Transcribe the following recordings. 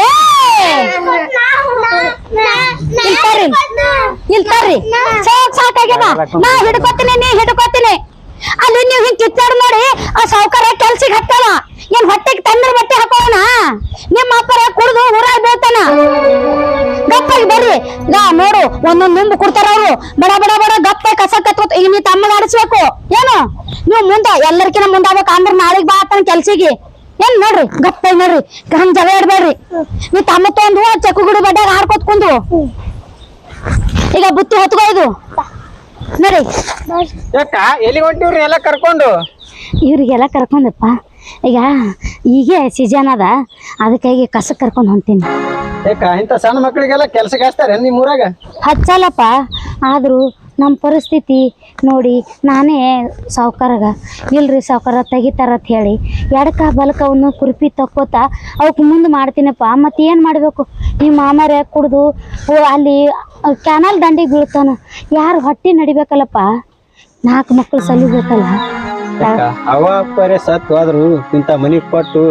ಏ ಇಲ್ತಾರಿ ಇಲ್ತಾರಿ ಸಾಕ್ ಸಾಕಾಗ್ಯದ. ನಾ ಹಿಡ್ಕೊತೀನಿ, ನೀ ಹಿಡ್ಕೊತೀನಿ. ಅಲ್ಲಿ ನೀವು ಹಿಂಗ್ ಕಿತ್ತಾಡ್ ನೋಡಿ, ಆ ಸಾವುಕಾರ ಕೆಲ್ಸಿಗೆ ಹತ್ತಲ್ಲ. ಏನ್ ಹೊಟ್ಟೆಗೆ ತಂದ್ರ ಬಟ್ಟೆ ಹಾಕೋಣ ನಿಮ್ಮ ಅಪ್ಪರ ಕುಡ್ದು ಊರಾಗ ಬೀಳ್ತಾನ. ಗಪ್ಪಾಗಿ ಬರ್ರಿ. ನಾ ನೋಡು, ಒಂದೊಂದ್ ನಿಂಬು ಕೊಡ್ತಾರ ಅವ್ರು. ಬಡ ಬಡ ಬಡ, ಗಪ್ಪ, ಕಸ ಕತ್ಕೋತ ಈಗ ನೀ ಆಡಿಸ್ಬೇಕು. ಏನು? ನೀವು ಮುಂದೆ ಎಲ್ಲರಿಕಿನ ಮುಂದಾಗ್ಬೇಕು. ಅಂದ್ರೆ ನಾಳೆಗ್ ಬಾ ಆತನ ಕೆಲ್ಸಿಗೆ. ಏನ್ ನೋಡ್ರಿ? ಗಪ್ಪ ನೋಡ್ರಿ. ಹಂಗ್ ಜಗಳ ಇಡ್ಬೇಡ್ರಿ ನೀ ತಮ್ಮ ತೊಂದು ಚಕ್ಕು ಗುಡಿ ಬಡ್ಡ್ಯಾಗ ಹಾಡ್ ಕುಂದು. ಈಗ ಬುತ್ತಿ ಹೊತ್ಕೋ ಇದು ನೋಡಿ ಯಾಕ? ಎಲ್ಲಿ ಹೊಂಟಿವ್ರಿ ಎಲ್ಲ ಕರ್ಕೊಂಡು? ಇವ್ರಿಗೆಲ್ಲ ಕರ್ಕೊಂಡಪ್ಪ. ಈಗ ಈಗ ಸೀಸನ್ ಅದ. ಅದಕ್ಕಾಗಿ ಕಸ ಕರ್ಕೊಂಡು ಹೊಂಟೀನಿ. ಯಾಕ? ಇಂಥ ಸಣ್ಣ ಮಕ್ಕಳಿಗೆಲ್ಲ ಕೆಲ್ಸಕ್ಕೆ ಹಚ್ತಾರೆ ನಿಮ್ ಊರಾಗ ಹಚ್ಚಲ್ಲಪ್ಪ. ಆದ್ರೂ ನಮ್ಮ ಪರಿಸ್ಥಿತಿ ನೋಡಿ ನಾನೇ ಸಾವುಕಾರಾಗ. ಇಲ್ರಿ ಸಾವ್ಕಾರ ತೆಗಿತಾರತ್ ಹೇಳಿ. ಎಡಕ ಬಲಕ ಅವನು ಕುರ್ಪಿ ತಕ್ಕೋತ ಅವಕ್ಕೆ ಮುಂದೆ ಮಾಡ್ತೀನಪ್ಪ. ಮತ್ತೆ ಏನು ಮಾಡಬೇಕು? ನಿಮ್ಮ ಮಾಮರೆ ಕುಡಿದು ಅಲ್ಲಿ ಕ್ಯಾನಲ್ ದಂಡಿಗೆ ಬೀಳ್ತಾನ. ಯಾರು ಹೊಟ್ಟೆ ನಡಿಬೇಕಲ್ಲಪ್ಪ? ನಾಲ್ಕು ಮಕ್ಕಳು ಸಲಿಬೇಕಲ್ಲ ಅವರೇ ಅವ ಪರೆ ಸತ್ ಹೋದ್ರು ಇಂಥ ಮನೆ ಕೊಟ್ಟು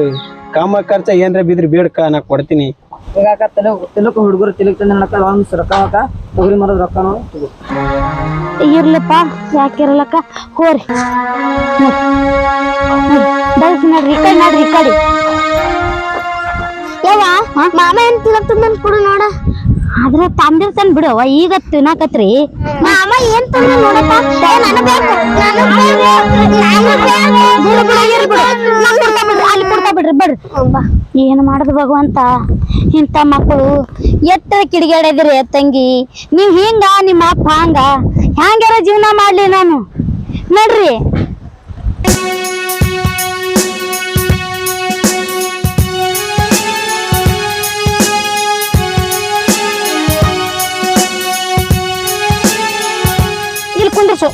ಕಾಮ ಖರ್ಚ ಏನರ ಬಿದ್ರಿ ಬೇಡ್ಕ ನಾ ಕೊಡ್ತೀನಿ. ಈಗ ಅಕ್ಕ ತಿಲಕ್ ತಿಲಕ್ ಹುಡುಗರು ತಿಲಕ್ ತಂದ ನಡಕ ಒಂದ್ ರೊಕ್ಕ ಅಕ್ಕ ತೊಗರಿ ಮರದ ರೊಕ್ಕನು ತಗೋ ಇರ್ಲಪ್ಪ ಯಾಕಿರಲಕ್ಕ ಹೋರಿ ಬೈಕ್ ನೋಡ್ರಿ ಈ ಕಡೆ ನೋಡ್ರಿ ಈ ಕಡೆ ಯವ್ವ ಮಾಮ ಏನ್ ತಿನ್ನಕ್ ಕೊಡು ನೋಡ ಆದ್ರ ತಂದಿರ್ತಾನ ಬಿಡವ್ವ ಈಗ ತಿನ್ನಾಕತ್ರಿ. ಏನ್ ಬಿಡ್ರಿ ಬರ್ರಿ ಏನ್ ಮಾಡುದು ಭಗವಂತ? ಇಂಥ ಮಕ್ಕಳು ಎತ್ತ ಕಿಡಿಗೇಡಿದ್ರಿ ತಂಗಿ. ನೀವ್ ಹಿಂಗ, ನಿಮ್ಮ ಅಪ್ಪ ಹಂಗ. ಹ್ಯಾಂಗಾರ ಜೀವನ ಮಾಡ್ಲಿ ನಾನು? ನೋಡ್ರಿ.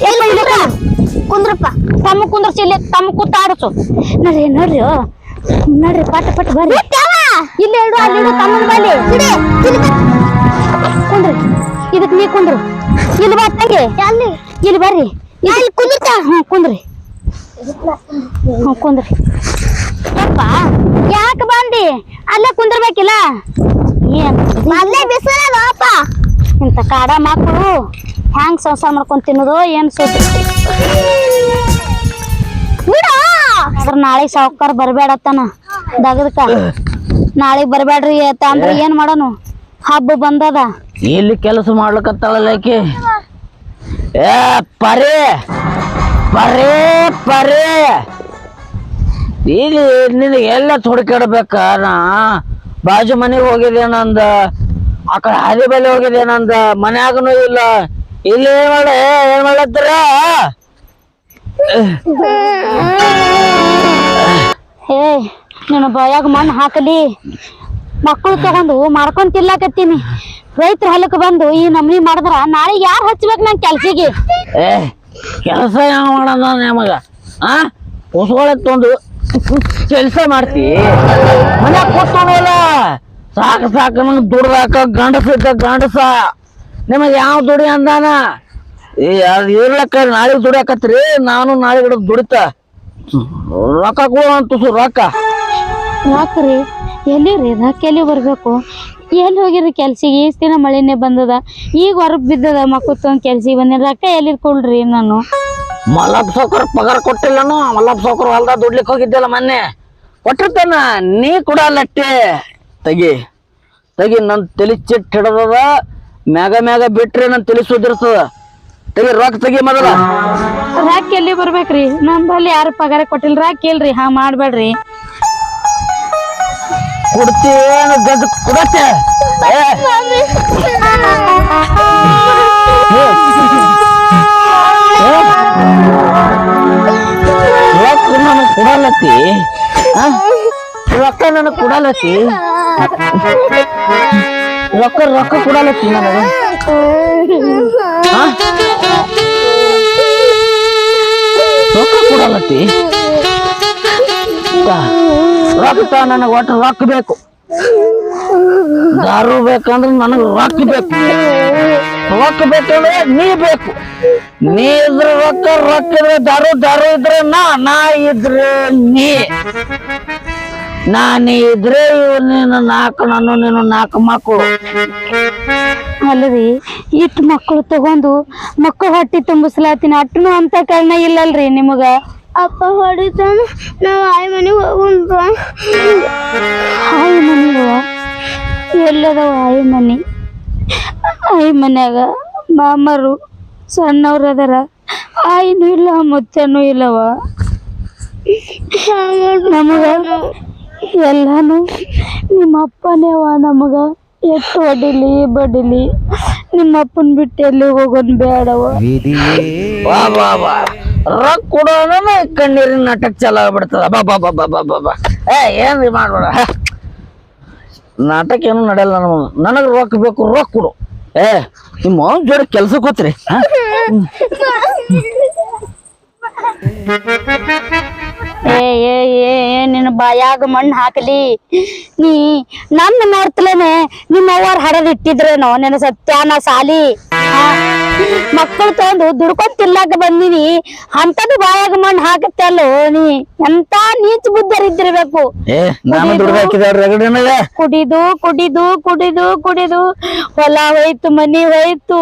ಎಲ್ಲ ಕುಂದ್ರಪ್ಪ. ತಮ್ಮ ಕುಂದ್ರಸಿ ಇಲ್ಲಿ ತಮ್ಮ ಕೂತ ಆಡಸು. ನೋಡ್ರಿ ನೋಡ್ರಿ. ನೋಡ್ರಿ ಪಟ್ ಪಟ್ ಬರ್ರಿ. ಇಲ್ಲಿ ಇಡು ಅಲ್ಲಿ ಇಡು ತಮ್ಮನ ಬಲ್ಲಿ ಕುಂದ್ರಿ. ಇದಕ್ ನೀ ಕುಂದ್ರು. ಇಲ್ಲಿ ಬಾ ತಂಗಿ. ಅಲ್ಲಿ. ಇಲ್ಲಿ ಬರ್ರಿ. ಇಲ್ಲಿ ಕುಂದ್ರತ ಹ್ಞೂ ಕುಂದ್ರಿ. ಹ್ಞೂ ಕುಂದ್ರಿ. ಯಪ್ಪ ಯಾಕೆ ಬಂದಿ? ಅಲ್ಲೇ ಕುಂದ್ರಬೇಕಿಲ್ಲ? ಏನ್? ಅಲ್ಲೇ ಬಿಸಿಲಪ್ಪ ಇಂಥ ಕಾಡ ಮಕ್ಕಳು ಹ್ಯಾಂಗ್ ಸಂಸಾರ ಮಾಡ್ಕೊಂಡ್ ತಿನ್ನೋದು, ಏನ್ ಅದ್ರ ನಾಳೆ ಸಾವುಕಾರ ಬರ್ಬೇಡತ್ತಾನ ದಗದಕ. ನಾಳೆಗ್ ಬರ್ಬೇಡ್ರಿ ಏತ ಅಂದ್ರೆ ಏನ್ ಮಾಡೋನು? ಹಬ್ಬ ಬಂದದ. ಇಲ್ಲಿ ಕೆಲಸ ಮಾಡ್ಲಿಕತ್ತಾಳಲ್ಲ ಆಕಿ. ಏ, ಪರೇ! ಪರೇ ಪರೇ! ಇಲ್ಲಿ ನಿನಗೆ ಎಲ್ಲ ತೊಡ್ಕಿಡ್ಬೇಕ ನಾ? ಬಾಜು ಮನೆಗೆ ಹೋಗಿದ್ದೇನಂದ ನಂದ. ಆ ಕಡೆ ಹಾದಿ ಬೆಲೆ ಹೋಗಿದ್ದೇನಂದ ನಂದ. ಮನ್ಯಾಗನು ಇಲ್ಲ. ಇಲ್ಲಿ ಏನ್ ಮಾಡ ಏನ್ ಮಾಡತ್ತರ ಹೇ ನಿನ್ನ ಬಾಯಾಗ ಮಣ್ಣು ಹಾಕಲಿ. ಮಕ್ಕಳು ತಗೊಂಡು ಮಾಡ್ಕೊಂಡ್ ತಿನ್ಲಾಕತ್ತೀನಿ. ರೈತರ ಹೊಲಕ್ಕೆ ಬಂದು ಈ ನಮ್ನಿ ಮಾಡಿದ್ರ ನಾಳೆ ಯಾರು ಹಚ್ಬೇಕು ನನ್ ಕೆಲ್ಸಿಗೆ? ಏ ಕೆಲಸ ಯಾವ ಮಾಡೋಣ ನಮಗ ಆ? ಹೊಸ್ಕೊಳತ್ತೊಂದು ಕೆಲಸ ಮಾಡ್ತಿ? ಮನ್ಯಾಗ ಕೊಟ್ಟು ಸಾಕು ಸಾಕು ನಂಗೆ ದುಡ್ದಾಕ ಗಂಡಸ ಇದ್ದ ಗಂಡಸ. ನಿಮಗೆ ಯಾವ ದುಡಿ ಅಂದಾನ? ಅದು ಇರ್ಲಕ್ಕ ನಾಳೆ ದುಡಿಯಾಕತ್ರಿ ನಾನು ನಾಳೆ ಗಿಡ ದುಡಿತ. ರೊಕ್ಕ ಕೊಡು ಅಂತ ರೊಕ್ಕ. ಯಾಕ್ರಿ? ಎಲ್ಲಿರಿ ರೊಕ್ಕ ಎಲ್ಲಿ ಬರ್ಬೇಕು? ಎಲ್ಲಿ ಹೋಗಿರಿ ಕೆಲ್ಸಿಗೆ? ಈಸ್ ದಿನ ಮಳೆನೇ ಬಂದದ. ಈಗ ಹೊರಗ್ ಬಿದ್ದದ ಮಕ್ಕಳು ತಂದು ಕೆಲ್ಸಿಗೆ ಬಂದಿನ. ರೊಕ್ಕ ಎಲ್ಲಿ ಕೊಡ್ರಿ ನಾನು? ಮಲಪ್ ಸೌಕರ್ ಪಗಾರ ಕೊಟ್ಟಿಲ್ಲನು? ಮಲಪ್ ಸೌಕರ್ ಹೊಲ್ದಾಗ ದುಡ್ಲಿಕ್ಕೆ ಹೋಗಿದ್ದಲ್ಲ ಮೊನ್ನೆ. ಕೊಟ್ಟಿರ್ತಾನ ನೀ ಕೂಡ ಲಟ್ಟೆ. ತಗಿ. ತಗಿ ನನ್ ತಲೆ ಚಿಟ್ಟ ಹಿಡದದ. ಮ್ಯಾಗ ಮ್ಯಾಗ ಬಿಟ್ರೆ ನನ್ ತಲಿ ಸುದಿರ್ತದ ತೆಗಿ ರೊಕ್ಕ ತೆಗಿ ಮೊದಲ. ರಾಕ್ ಎಲ್ಲಿ ಬರ್ಬೇಕ್ರಿ? ನಂಬಲ್ಲಿ ಬಲ್ಲಿ ಯಾರು ಪಗಾರ ಕೊಟ್ಟಿಲ್ಲ. ರಾಕ್ ಇಲ್ರಿ ಹಾ ಮಾಡ್ಬೇಡ್ರಿ. ಕುಡ್ತೇನು ಗದ್ ಕುಡತ್ತೆ ಏ, ಏ, ರೊಕ್ಕ ನನಗ್ ಕೊಡಲತ್ತಿ ಆ? ರೊಕ್ಕ ನನಗ್ ಕೊಡಲತ್ತಿ ರೊಕ್ಕ ರೊಕ್ಕ ಕೊಡಲತ್ತಿ ನನಗೆ? ರೊಕ್ಕ ಕೊಡಲತ್ತಿ ರೊಕ್ಕ ನನಗೆ ಒಟ್ಟು ರೊಕ್ಕ ಬೇಕು. ದಾರು ಬೇಕಂದ್ರೆ ನನಗೆ ರೊಕ್ಕ ಬೇಕು. ರೊಕ್ಕ ಬೇಕಂದ್ರೆ ನೀ ಬೇಕು. ನೀ ಇದ್ರೆ ರೊಕ್ಕ ರೊಕ್ಕ ಇದ್ರೆ ದಾರು ದಾರು ಇದ್ರೆ ನಾ ನಾ ಇದ್ರೆ ನೀ. ನಾನು ಇದ್ರೆ ಇವ್ ನೀನು ನಾಲ್ಕು ನಾನು ನೀನು ನಾಲ್ಕು ಮಕ್ಕಳು ಅಲ್ರಿ ಇಟ್ಟು ಮಕ್ಕಳು ತಗೊಂಡು ಮಕ್ಕಳು ಹೊಟ್ಟಿ ತುಂಬಿಸ್ಲಾತೀನಿ ಅಟ್ಟನು ಅಂತ ಕಾರಣ ಇಲ್ಲಲ್ರಿ ನಿಮಗ? ಅಪ್ಪ ಹೊಡಿತಾನ ನಾವು ಆಯ್ ಮನೆಗೆ ಹೋಗುಣ್ರ ಆಯಿ ಮನಿಗ? ಎಲ್ಲದವ ಆಯ್ ಮನಿ? ಆಯಿ ಮನ್ಯಾಗ ಮಾಮರು ಸಣ್ಣವ್ರು ಅದಾರ ಆಯ್ನೂ ಇಲ್ಲ ಮುತ್ತನೂ ಇಲ್ಲವ? ನಮಗ ಎಲ್ಲಾನು ನಿಮ್ಮ ಅಪ್ಪನೇವ ನಮಗ. ಎಷ್ಟು ಹೊಡಿಲಿ ಬಡಿಲಿ. ನಿಮ್ಮ ಅಪ್ಪನ್ ಬಿಟ್ಟು ಎಲ್ಲಿ ಹೋಗೋನ್ ಬೇಡವ. ಬಾ ವಾ ವಾ ರೊಕ್ಕ ಕೊಡೋಣ ಕಣ್ಣೀರಿನ ನಾಟಕ ಚಾಲು ಆಗ್ಬಿಡ್ತದ. ಬಾ ಬಾ ಬಾ ಬಾ ಬಾ ಬಾ ಬಾ. ಏ ಏನ್ರಿ ಮಾಡ್ಬೇಡ. ಹೇ. ನಾಟಕ ಏನು ನಡೆಯಲ್ಲ ನಮ್ಮ ನನಗೆ ರೊಕ್ಕ ಬೇಕು ರೊಕ್ಕ ಕೊಡು. ಏ ನಿಮ್ಮ ಅವ್ನ ಜೋಡಿ ಕೆಲ್ಸಕ್ಕೆ ಹೋತ್ರಿ. ಹಾ? ಬಾಯಾಗ ಮಣ್ಣು ಹಾಕಲಿ. ನೀ ನನ್ನ ನೋಡ್ತಲೇನೆ ನಿಮ್ಮ ಅವ್ವಾರ ಹಡದ್ ಇಟ್ಟಿದ್ರೇನೋ ನಿನ್ನ ಸತ್ಯಾನ ಸಾಲಿ? ಮಕ್ಕಳು ತಗೊಂಡು ದುಡ್ಕೊಂಡ್ ಬಂದಿನಿ. ಅಂತದ್ದು ಬಾಯಾಗ ಮಣ್ಣು ಹಾಕತ್ತೆ ಅಲ್ಲೋ ನೀ. ಎಂತ ನೀಚ್ ಬುದ್ಧರಿದ್ದಿರ್ಬೇಕು. ಏ ನಾನು ದುಡ್ಡು ಹಾಕಿದ ರಗಡಿನದ ಕುಡಿದು ಕುಡಿದು ಕುಡಿದು ಕುಡಿದು. ಹೊಲ ಹೋಯ್ತು ಮನಿ ಹೋಯ್ತು.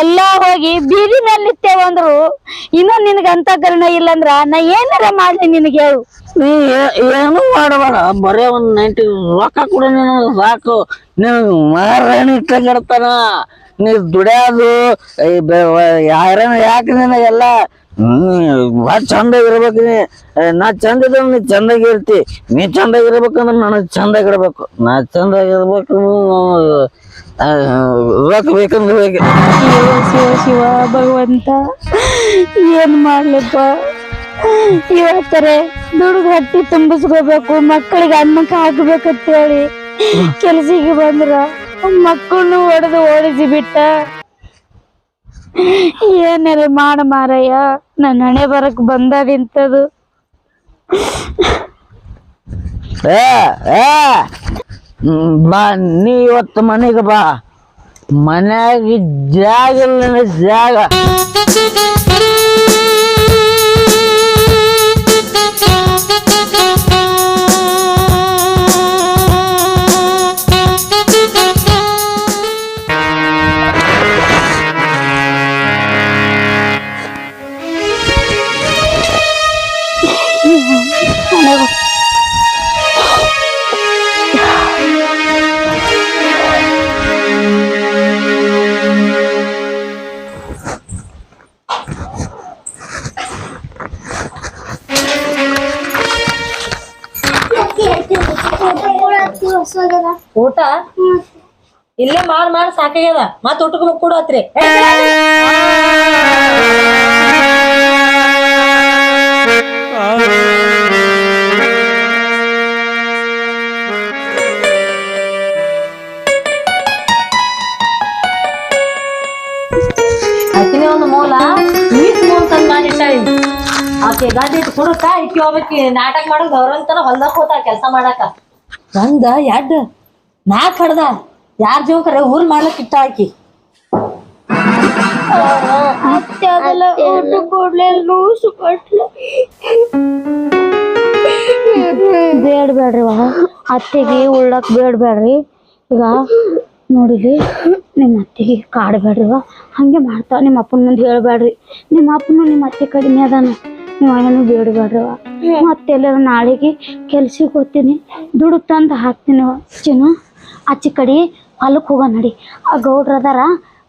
ಎಲ್ಲಾ ಹೋಗಿ ಬೀದಿ ಮೇಲೆ ನಿತ್ತೇವಂದ್ರು ಇನ್ನು ನಿನಗ ಅಂತ ಕರ್ಣ ಇಲ್ಲಂದ್ರ ನಾ ಏನಾರ ಮಾಡ್ಲಿ ನಿನಗೆ ಹೇಳು. ನೀ ಏ- ಏನು ಮಾಡಬೇಡ. ಬರೇ ಒಂದ್ ನೈಂಟಿ ರೊಕ್ಕ ಕೂಡ ನೀನು ಸಾಕು. ನೀನು ಮಾರಾಣಿ ಇಟ್ಟಾಗಿಡ್ತಾನ ನೀ ದುಡ್ಯಾದು ಯಾರನ ಯಾಕೆ ನಿನಗೆಲ್ಲ ಭಾಳ ಚಂದ ಇರ್ಬೇಕು ನೀ. ನಾ ಚಂದ ಇದ್ರೆ ನೀ ಚಂದಾಗಿ ಇರ್ತಿ. ನೀ ಚಂದಾಗಿರ್ಬೇಕಂದ್ರೆ ನನಗೆ ಚಂದಾಗಿರ್ಬೇಕು ನಾ ಚಂದಾಗಿರ್ಬೇಕು ರೊಕ್ಕ ಬೇಕಂದ್ರೆ ಬೇಕು ಶಿವ ಶಿವ ಭಗವಂತ ಏನ್ ಮಾಡ್ಲಿಪ್ಪ? ಇವತ್ತರೆ ದುಡ್ದು ಹಟ್ಟಿ ತುಂಬಿಸ್ಕೋಬೇಕು ಮಕ್ಕಳಿಗೆ ಅನ್ನಕ್ಕೆ ಹಾಕ್ಬೇಕಂತ ಹೇಳಿ ಕೆಲ್ಸಿಗೆ ಬಂದ್ರ. ಮಕ್ಕಳನ್ನು ಹೊಡೆದು ಓಡಿಸಿ ಬಿಟ್ಟ. ಏನಾರ ಮಾಡ ಮಾರಯ್ಯ ನನ್ನ ಹಣೆ ಬರಕ್ ಬಂದದಿಂತದು ಬಾ, ನೀ ಇವತ್ತು ಮನೆಗೆ ಬಾ. ಮನ್ಯಾಗ ಜಾಗ ಇಲ್ಲ ಜಾಗ ಊಟ? ಇಲ್ಲೇ ಮಾಡ್ ಮಾಡ್, ಸಾಕಾಗ್ಯದ. ಮತ್ತ ಊಟಕ್ಕೆ ಕೂಡ ಹತ್ರಿ. ಒಂದು ಮೂಲ. ನೀಟ್ ಮೂಲ ತಂದ್ ಮಾಡಿಟ್ಟಾಳಿ ಆಕೆ ಗಂಡ ಇಟ್ಟು ಕೊಡುತ್ತ, ಈಕಿ ಹೋಗ್ಬೇಕಿ ನಾಟಕ ಮಾಡಕ್ ಗೌರವಂತನ ಹೊಲ್ದಾಗ ಹೋತ ಕೆಲಸ ಮಾಡಾಕ. ಒಂದ ಎಡ್ ನಾಕ್ ಕಡ್ದ ಯಾರ ಜೋಕರೆ ಊರ್ ಮಾಡ್ಲಕ್ ಇಟ್ಟ ಹಾಕಿ ಅತ್ತೆ ಅದೆಲ್ಲ ಊಟ ಕೊಡ್ಲಿಲ್ಲ ಲೂಸು ಕೊಟ್ಲು ಬೇಡ ಬೇಡ್ರಿ ವಾ ಅತ್ತೆಗೆ ಉಳ್ಳಕ್ ಬೇಡ ಬೇಡ್ರಿ. ಈಗ ನೋಡಿಲಿ ನಿಮ್ಮ ಅತ್ತೆಗೆ ಕಾಡ್ಬೇಡ್ರಿ ವಾ ಹಂಗೆ ಮಾಡ್ತಾವ. ನಿಮ್ಮ ಅಪ್ಪನ ಮುಂದೆ ಹೇಳ್ಬೇಡ್ರಿ. ನಿಮ್ಮ ಅಪ್ಪನು ನಿಮ್ಮ ಅತ್ತೆ ಕಡಿಮೆ ಅದಾನ. ನೀವು ಏನು ಬೇಡಬೇಡ್ರಿ ವಾ ಮತ್ತೆ ಎಲ್ಲಾರ ನಾಳೆಗೆ ಕೆಲ್ಸಕ್ಕೆ ಹೋಗ್ತೀನಿ. ದುಡ್ಡು ತಂದು ಹಾಕ್ತೀನಿ ವಾ ಚಿನ್ನು ಆಚೆ ಕಡೆ ಹೊಲಕ್ಕೆ ಹೋಗ ನಡಿ. ಆ ಗೌಡ್ರು ಅದಾರ,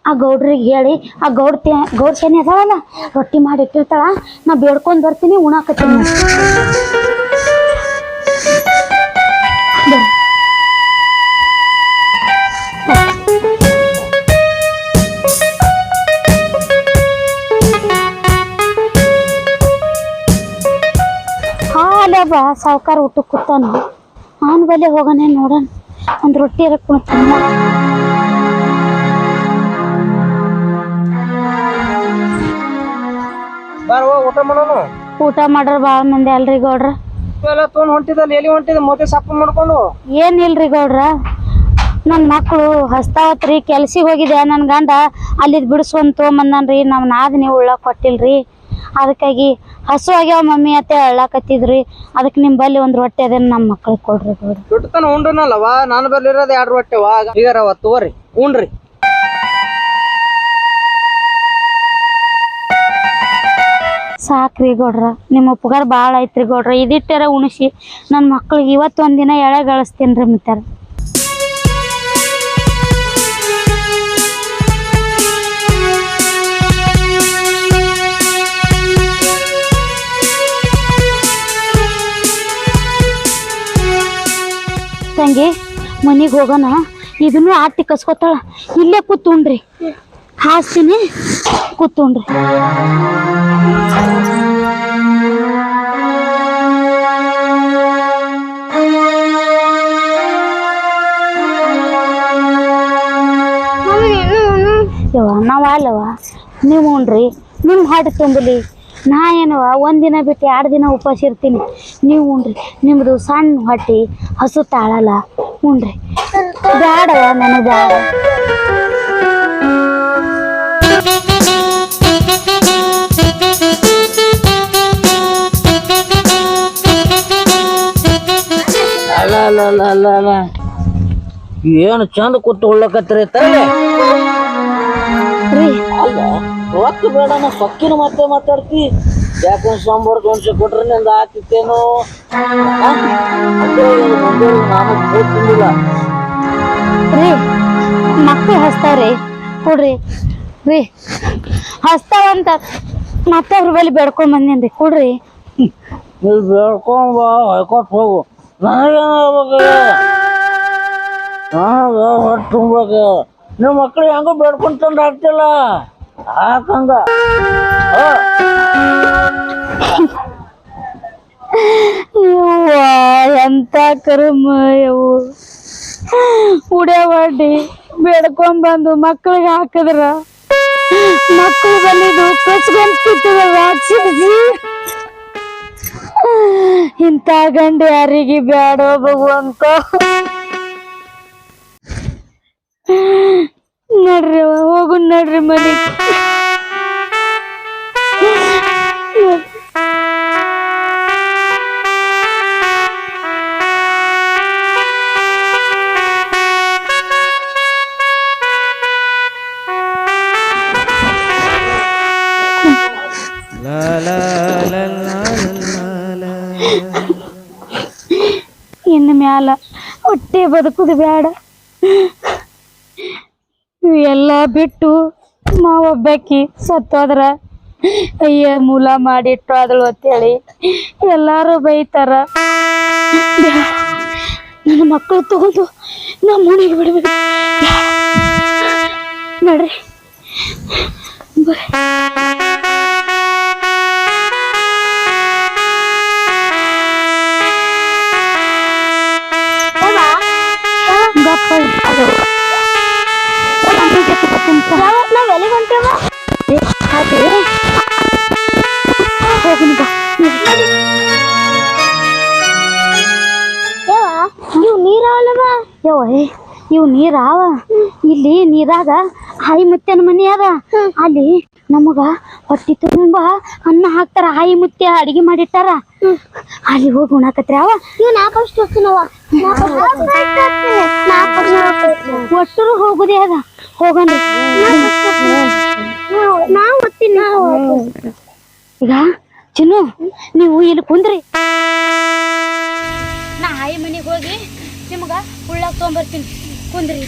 ಆ ಗೌಡ್ರಿಗೆ ಹೇಳಿ, ಆ ಗೌಡ್ ತೆ, ಗೌಡ್ ಶನಿ ಅದಾಳಲ್ಲ, ರೊಟ್ಟಿ ಮಾಡಿ ಇಟ್ಟಿರ್ತಾಳ, ನಾ ಬೇಡ್ಕೊಂಡು ಬರ್ತೀನಿ, ಉಣಾಕತ್ತೀನಿ. ಹಾಲೆ ಬಾ ಸಾವ್ಕಾರ ಊಟಕ್ಕೆ ಕೂತಾನ. ಅವನ ಬಲೆ ಹೋಗೋಣ ನೋಡೋಣ. ಒಂದು ರೊಟ್ಟಿ ಇರಕ್ಕೆ ಬಾರವ್ವ ಊಟ ಮಾಡೋನು? ಊಟ ಮಾಡ್ರ ಬಾಳ ಮಂದಿ ಅಲ್ರಿ ಗೌಡ್ರ. ಎಲ್ಲ ಇಲ್ರಿ ಹೊಂಟಿದಲ್ಲ ಎಲ್ಲಿ ಹೊಂಟಿದ ಮೋದಿ ಸಪ್ಪ ಮಾಡ್ಕೊಂಡು? ಏನಿಲ್ರಿ ಗೌಡ್ರ? ನನ್ನ ಮಕ್ಕಳು ಹಸ್ತಾವತ್ರಿ ಕೆಲ್ಸಿಗೆ ಹೋಗಿದೆ ನನ್ನ ಗಂಡ? ಅಲ್ಲಿದ್ ಬಿಡಿಸ್ಕೊಂಡ್ ತೊಗೊಂಬಂದನ್ರಿ ನಾವು ನಾದ್ ನೀವು ಉಳ್ಳಾಕ್ ಕೊಟ್ಟಿಲ್ರಿ. ಅದಕ್ಕಾಗಿ ಹಸು ಆಗ್ಯಾವ ಮಮ್ಮಿ ಅತ್ತೆ ಹೇಳಕತ್ತಿದ್ರಿ. ಅದಕ್ಕೆ ನಿಮ್ಮ ಬಲ್ಲಿ ಒಂದು ರೊಟ್ಟಿ ಅದೇನ ನಮ್ಮ ಮಕ್ಳಿಗೆ ಕೊಡ್ರಿ ಬಿಡ್ರಿ ಸುಟ್ಟತನ ಉಂಡ್ರನಲ್ಲವ? ನಾನು ಬರ್ಲಿರೋದು ಎರಡು ಹೊಟ್ಟೆವ ಈಗಾರವ ಉಂಡ್ರಿ. ಸಾಕ್ರಿ ಗೌಡ್ರ. ನಿಮ್ಮ ಉಪಕಾರ ಭಾಳ ಐತ್ರಿ ಗೌಡ್ರ. ಇದಿಟ್ಟರ ಉಣಿಸಿ. ನನ್ನ ಮಕ್ಳಿಗೆ ಇವತ್ತು ಒಂದಿನ ಎಳೆ ಗಳಿಸ್ತೀನಿ ರೀ ಮಿತ್ತಾರ ತಂಗಿ ಮನೆಗೆ ಹೋಗೋಣ. ಇದನ್ನು ಆಟಿ ಕಸ್ಕೊತಾಳ. ಇಲ್ಲೇ ಕೂತ್ಕೊಂಡ್ರಿ. ಹಾಸ್ತೀನಿ ಕೂತ್ಕೊಂಡ್ರಿ. ಯವ್ವ, ನಾವ್ ಅಲ್ಲವ ನೀವು ನಿಮ್ಮ ಹಾಡು ತುಂಬಲಿ. ನಾ ಏನು ಒಂದಿನ ಬಿಟ್ಟು ಎರಡು ದಿನ ಉಪವಾಸ ಇರ್ತೀನಿ. ನೀವು ಉಣ್ರಿ. ನಿಮ್ಮದು ಸಣ್ಣ ಹೊಟ್ಟೆ ಹಸು ತಾಳಲ್ಲ. ಉಣ್ರಿ. ಬ್ಯಾಡವ ನನಗೆ ಬ್ಯಾಡ. ಅಲ್ಲ ಅಲ್ಲ ಅಲ್ಲ ಅಲ್ಲ ಅಲ್ಲ. ಏನು ಚಂದ ಕೂತು ಉಳ್ಳಕತ್ರಿ ತರಲೆ ರೀ. ಅಲ್ಲ. ರೊಕ್ಕ ಬೇಡ ಸೊಕ್ಕಿನ ಮತ್ತೆ ಮಾತಾಡ್ತಿ. ಯಾಕಂದ್ರೆ ಸಾಂಬಾರ್ ದೋನ್ಸೆ ಕೊಟ್ರೆ ನಿಂದ ಆಗ್ತಿತ್ತೇನೋ? ನಾನು ಕೂತಿಲ್ಲ ರೀ ಮಕ್ಕಳು ಹಸ್ತಾವ್ರಿ ಕೊಡ್ರಿ. ರೀ ಹಸ್ತಾವಂತ ಮತ್ತೆ ಅವ್ರ ಬಳಿ ಬೇಡ್ಕೊಂಡ್ ಬಂದೇನ್ರಿ ಕೊಡ್ರಿ. ನೀವು ಬೇಡ್ಕೊಂಡ್ ಬಾ ಹೊಯ್ಕೊಟ್ ಹೋಗು. ನನಗೇನಾಗ್ಬೇಕು ನನಗ ಹೊಟ್ಟೆ ತುಂಬೇಕು ನಿಮ್ಮ ಮಕ್ಳು ಹೆಂಗೋ ಬೇಡ್ಕೊಂಡ್ ತಂದು ಹಾಕ್ತಿಲ್ಲ? ಹಾಕಂಗ ಆ. ಯವ್ವ, ಎಂತ ಕರ್ಮ ಯವು ಉಡ್ಯಾವಾಡಿ ಬೇಡ್ಕೊಂಡ್ ಬಂದು ಮಕ್ಳಿಗೆ ಹಾಕಿದ್ರ? ಮಕ್ಳು ಬಂದಿದ್ದು ಕಚ್ಕೊಂಡ್ ಕಿತ್ತದ ರಾಕ್ಷಸಿ? ಇಂಥ ಗಂಡ ಯಾರಿಗೆ ಬ್ಯಾಡೋ ಭಗವಂತ? ನಡ್ರಿ ಹೋಗು ನಡ್ರಿ ಮನೆ. ಇನ್ನು ಮ್ಯಾಲ ಹೊಟ್ಟೆ ಬದುಕುದು ಬೇಡ ಬಿಟ್ಟು ಒಬ್ಬಾಕಿ ಸತ್ತೋದ್ರ ಅಯ್ಯ ಮೂಲ ಮಾಡಿಟ್ಟು ಅದಳು ಅಂತೇಳಿ ಎಲ್ಲಾರು ಬೈತಾರ. ನನ್ನ ಮಕ್ಕಳು ತಗೊಂಡು ನಮ್ಮ ಮನೆಗೆ ಬಿಡ್ಬೇಕು. ನಡ್ರಿ. ಗಪ್ಪ. ನಾವ್ ಎಲ್ಲಿಗೆ ಹೊಂಟೇವ ಹೋಗಿನ ಬಾ. ನೀವು ನೀರವಲ್ಲವ? ಯವ್ವ ಇವು ನೀರಾವ? ಇಲ್ಲಿ ನೀರಾಗ ಹಾಯಿ ಮುತ್ಯನ ಮನೆ ಅದ. ಅಲ್ಲಿ ನಮಗ ಹೊಟ್ಟಿ ತುಂಬಾ ಅನ್ನ ಹಾಕ್ತಾರ ಹಾಯಿ ಮುತ್ತೆ ಅಡಿಗೆ ಮಾಡಿಟ್ಟಾರ. ಅಲ್ಲಿ ಹೋಗಿ ಉಣಾಕತ್ರಿ ಅವ ನೀವು ನಾ ಫಸ್ಟ್ ಹೋಗ್ತೀನವ ನಾ ಫಸ್ಟ್ ಒಟ್ಟರು ಹೋಗುದೇ ಅದ. ಹೋಗಣ್ರಿ ನಾವು ಓದ್ತೀನಿ ಈಗ ಚಿನ್ನು ನೀವು ಇಲ್ಲಿ ಕುಂದ್ರಿ. ನಾ ಹಾಯಿ ಮನೆಗೆ ಹೋಗಿ ನಿಮ್ಗ ಉಳ್ಳಾಗ ತೊಗೊಂಬರ್ತೀನಿ. ಕುಂದ್ರಿ.